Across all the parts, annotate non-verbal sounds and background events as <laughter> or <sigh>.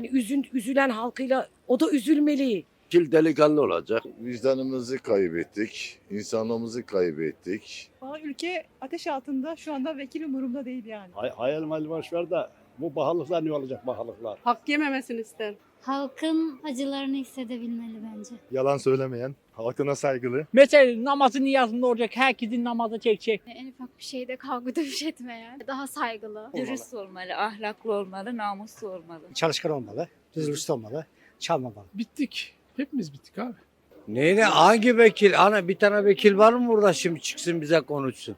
Hani üzün, üzülen halkıyla o da üzülmeli. Kil delikanlı olacak. Vicdanımızı kaybettik, insanlığımızı kaybettik. Valla ülke ateş altında şu anda vekil umurumda değil yani. Hay, hayal mal boş ver de bu bahalıklar ne olacak bahalıklar? Hak yememesini ister. Halkın acılarını hissedebilmeli bence. yalan söylemeyen, halkına saygılı, Mesela namazın niyazında olacak, herkesin namaza çekecek. En ufak bir şeyde kavga dövüş etmeyen, daha saygılı. Dürüst olmalı, ahlaklı olmalı, namuslu olmalı. Çalışkan olmalı, düzgün olmalı, çalmamalı. Bittik. Hepimiz bittik abi. Neyine hangi vekil? Ana bir tane vekil var mı burada şimdi çıksın bize konuşsun.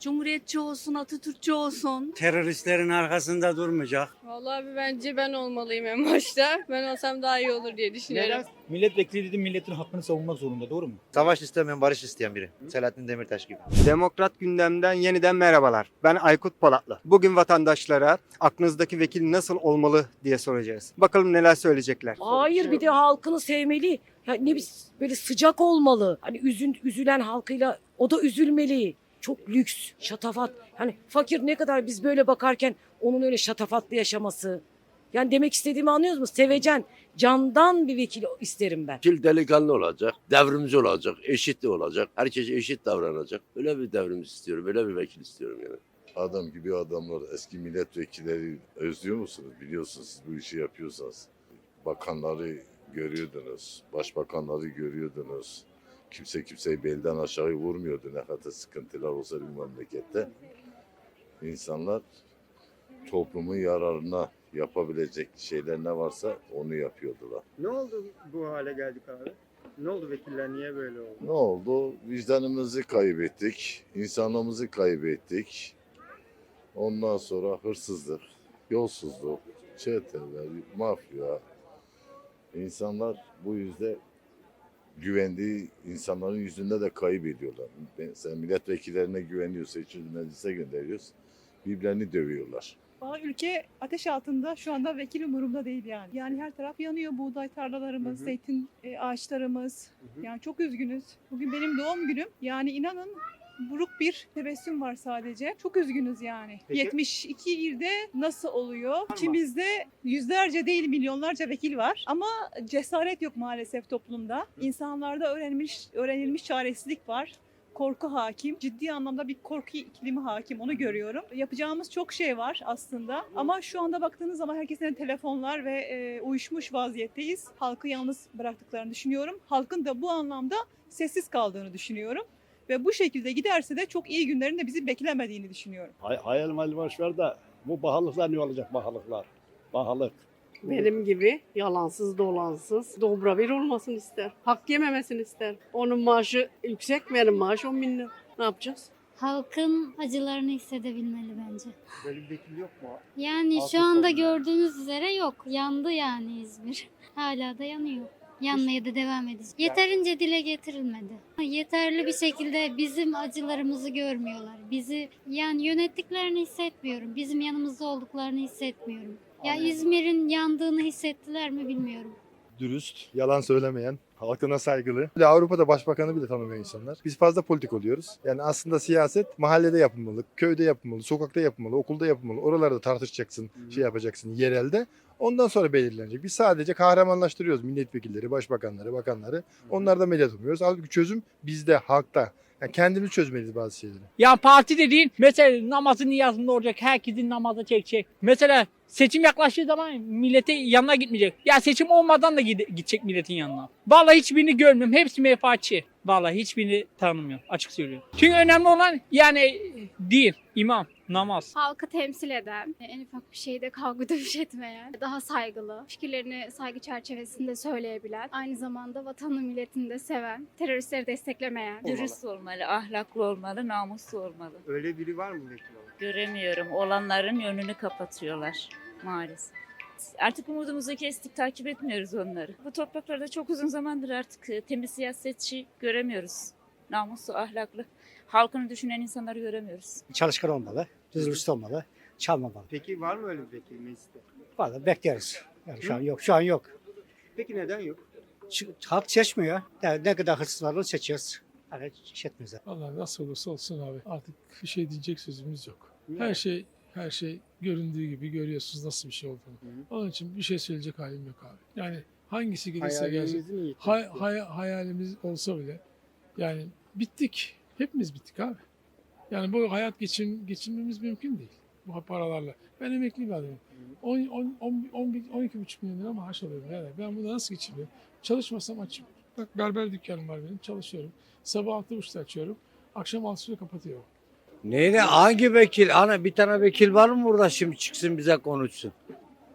Cumhuriyetçi olsun, Atatürkçü olsun. Teröristlerin arkasında durmayacak. Vallahi abi bence ben olmalıyım en başta. Ben olsam daha iyi olur diye düşünüyorum. Milletvekili dedi milletin hakkını savunmak zorunda doğru mu? Savaş istemeyen barış isteyen biri. Selahattin Demirtaş gibi. Demokrat gündemden yeniden merhabalar. Ben Aykut Polatlı. Bugün vatandaşlara aklınızdaki vekil nasıl olmalı diye soracağız. Bakalım neler söyleyecekler. Hayır bir de halkını sevmeli. Ya ne biz böyle sıcak olmalı. Hani üzün, üzülen halkıyla o da üzülmeli. Çok lüks, şatafat. Hani fakir ne kadar biz böyle bakarken onun öyle şatafatlı yaşaması. Yani demek istediğimi anlıyorsunuz mu? Sevecen, candan bir vekil isterim ben. Kil delikanlı olacak, devrimci olacak, eşit olacak, herkes eşit davranacak. Böyle bir devrim istiyorum, böyle bir vekil istiyorum yani. Adam gibi adamlar, eski milletvekilleri özlüyor musunuz? Biliyorsunuz siz bu işi yapıyorsanız. Bakanları görüyordunuz, başbakanları görüyordunuz. Kimse kimseyi belden aşağı vurmuyordu ne kadar sıkıntılar olsa bir memlekette. İnsanlar toplumun yararına yapabilecek şeyler ne varsa onu yapıyordular. Ne oldu bu hale geldik abi? Ne oldu vekiller niye böyle oldu? Ne oldu? Vicdanımızı kaybettik, insanlığımızı kaybettik. Ondan sonra hırsızlık, yolsuzluk, çeteler, mafya. İnsanlar bu yüzde güvendiği insanların yüzünde de kayıp ediyorlar. Ben, sen milletvekillerine güveniyorsa, üçüncü meclise gönderiyoruz. Birbirlerini dövüyorlar. Valla ülke ateş altında şu anda vekil umurumda değil yani. Yani her taraf yanıyor. Buğday tarlalarımız, Hı hı. zeytin e, ağaçlarımız. Hı hı. Yani çok üzgünüz. Bugün benim doğum günüm. Yani inanın buruk bir tebessüm var sadece. Çok üzgünüz yani. Peki. 72 ilde nasıl oluyor? İçimizde yüzlerce değil milyonlarca vekil var. Ama cesaret yok maalesef toplumda. İnsanlarda öğrenilmiş, öğrenilmiş çaresizlik var korku hakim. Ciddi anlamda bir korku iklimi hakim. Onu görüyorum. Yapacağımız çok şey var aslında. Ama şu anda baktığınız zaman herkesin telefonlar ve e, uyuşmuş vaziyetteyiz. Halkı yalnız bıraktıklarını düşünüyorum. Halkın da bu anlamda sessiz kaldığını düşünüyorum. Ve bu şekilde giderse de çok iyi günlerin de bizi beklemediğini düşünüyorum. Hay, hayal mal boş ver de bu bahalıklar ne olacak bahalıklar? Bahalık. Benim gibi yalansız dolansız dobra bir olmasını ister. Hak yememesini ister. Onun maaşı yüksek benim maaş 10 bin lira. Ne yapacağız? Halkın acılarını hissedebilmeli bence. Böyle bir vekil yok mu? Yani Halkı şu anda savunuyor. gördüğünüz üzere yok. Yandı yani İzmir. <laughs> Hala da yanıyor. Yanmaya da devam edecek. Yeterince dile getirilmedi. Yeterli bir şekilde bizim acılarımızı görmüyorlar. Bizi yani yönettiklerini hissetmiyorum. Bizim yanımızda olduklarını hissetmiyorum. Ya İzmir'in yandığını hissettiler mi bilmiyorum. Dürüst, yalan söylemeyen, halkına saygılı. Bir de Avrupa'da başbakanı bile tanımıyor insanlar. Biz fazla politik oluyoruz. Yani aslında siyaset mahallede yapılmalı, köyde yapılmalı, sokakta yapılmalı, okulda yapılmalı. Oralarda tartışacaksın, şey yapacaksın yerelde. Ondan sonra belirlenecek. Biz sadece kahramanlaştırıyoruz milletvekilleri, başbakanları, bakanları. Onlar da medet umuyoruz. Halbuki çözüm bizde, halkta. Yani kendimiz çözmeliyiz bazı şeyleri. Ya parti dediğin mesela namazın niyazında olacak, herkesin namaza çekecek. Mesela seçim yaklaştığı zaman millete yanına gitmeyecek. Ya seçim olmadan da gide- gidecek milletin yanına. Vallahi hiçbirini görmüyorum. Hepsi menfaatçi. Vallahi hiçbirini tanımıyorum. Açık söylüyorum. Çünkü önemli olan yani din, imam, namaz. Halkı temsil eden, en ufak bir şeyde kavga <laughs> dövüş etmeyen, daha saygılı, fikirlerini saygı çerçevesinde söyleyebilen, aynı zamanda vatanı milletini de seven, teröristleri desteklemeyen, Dürüst olmalı, ahlaklı olmalı, namuslu olmalı. Öyle biri var mı vekil olarak? Göremiyorum. Olanların önünü kapatıyorlar maalesef. Artık umudumuzu kestik, takip etmiyoruz onları. Bu topraklarda çok uzun zamandır artık e, temiz siyasetçi göremiyoruz. Namuslu, ahlaklı, halkını düşünen insanları göremiyoruz. Çalışkan olmalı, düzgün olmalı, çalmamalı. Peki var mı öyle bir vekil mecliste? Vallahi bekleriz. Yani şu an yok, şu an yok. Peki neden yok? Şu- halk seçmiyor. Yani ne kadar hırsız var onu seçiyoruz. Hani şey etmiyoruz. Vallahi nasıl olursa olsun abi. Artık bir şey diyecek sözümüz yok. Niye? Her şey Her şey göründüğü gibi görüyorsunuz nasıl bir şey olduğunu. Onun için bir şey söyleyecek halim yok abi. Yani hangisi gelirse gelsin. Hay, hay- hayalimiz olsa bile yani bittik. Hepimiz bittik abi. Yani bu hayat geçin, geçinmemiz mümkün değil. Bu paralarla. Ben emekli bir adamım. 10, 10, 10, 11, 12 buçuk milyon lira maaş alıyorum. Yani ben bunu nasıl geçiriyorum? Çalışmasam açım. Bak berber dükkanım var benim. Çalışıyorum. Sabah altı buçukta açıyorum. Akşam altıda kapatıyorum. Neyle hangi vekil? Ana bir tane vekil var mı burada şimdi çıksın bize konuşsun?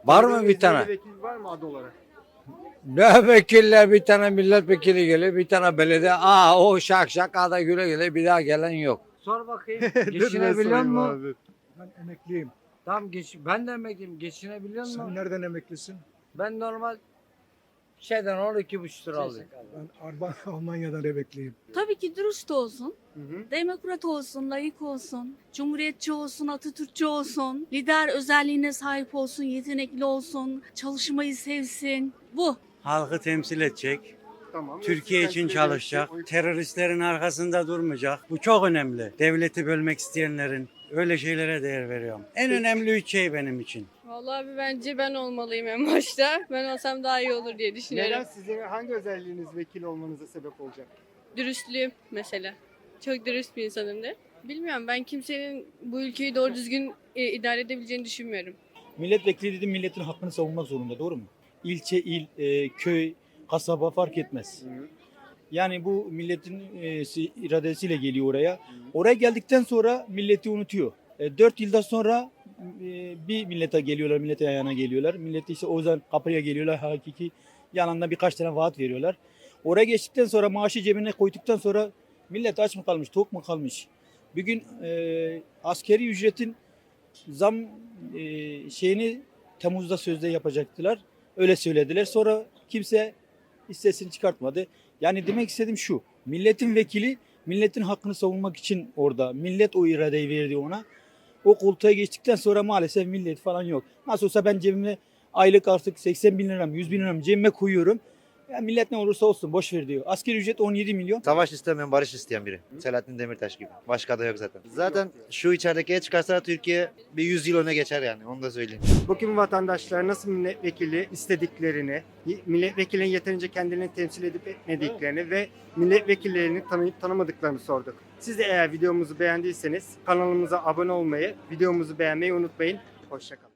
Var mı bir tane? Vekil var mı adı olarak? Ne vekiller bir tane milletvekili geliyor bir tane belediye. Aa o şak şak ada güle güle bir daha gelen yok. Sor bakayım <laughs> geçinebiliyor mu? Ben emekliyim. Tamam geç, ben de emekliyim geçinebiliyor mu? Sen nereden emeklisin? Ben normal şeyden 12 buçuk lira alıyorum. Ben Arba <laughs> Almanya'dan emekliyim. Tabii ki dürüst olsun. Demokrat olsun, layık olsun, cumhuriyetçi olsun, Atatürkçü olsun, lider özelliğine sahip olsun, yetenekli olsun, çalışmayı sevsin. Bu. Halkı temsil edecek. Tamam. Türkiye için çalışacak. Teröristlerin arkasında durmayacak. Bu çok önemli. Devleti bölmek isteyenlerin öyle şeylere değer veriyorum. En önemli üç şey benim için. Vallahi abi bence ben olmalıyım en başta. Ben olsam daha iyi olur diye düşünüyorum. size hangi özelliğiniz vekil olmanıza sebep olacak? Dürüstlüğüm mesela. Çok dürüst bir insanımdır. Bilmiyorum ben kimsenin bu ülkeyi doğru düzgün e, idare edebileceğini düşünmüyorum. Milletvekili dedi milletin hakkını savunmak zorunda doğru mu? İlçe, il, e, köy, kasaba fark etmez. Yani bu milletin e, si- iradesiyle geliyor oraya. Oraya geldikten sonra milleti unutuyor. E, 4 yıldan sonra e, bir millete geliyorlar, millete ayağına geliyorlar. Milleti işte o yüzden kapıya geliyorlar hakiki. Yanında birkaç tane vaat veriyorlar. Oraya geçtikten sonra maaşı cebine koyduktan sonra millet aç mı kalmış, tok mu kalmış? Bir gün e, askeri ücretin zam e, şeyini Temmuz'da sözde yapacaktılar. Öyle söylediler. Sonra kimse hissesini çıkartmadı. Yani demek istediğim şu. Milletin vekili milletin hakkını savunmak için orada. Millet o iradeyi verdi ona. O koltuğa geçtikten sonra maalesef millet falan yok. Nasıl olsa ben cebime aylık artık 80 bin liram, 100 bin liram cebime koyuyorum. Ya millet ne olursa olsun boş ver diyor. Asgari ücret 17 milyon. Savaş istemeyen barış isteyen biri. Selahattin Demirtaş gibi. Başka da yok zaten. Zaten şu içeridekiye çıkarsa Türkiye bir 100 yıl öne geçer yani onu da söyleyeyim. Bugün vatandaşlar nasıl milletvekili istediklerini, milletvekilinin yeterince kendilerini temsil edip etmediklerini ve milletvekillerini tanıyıp tanımadıklarını sorduk. Siz de eğer videomuzu beğendiyseniz kanalımıza abone olmayı, videomuzu beğenmeyi unutmayın. Hoşçakalın.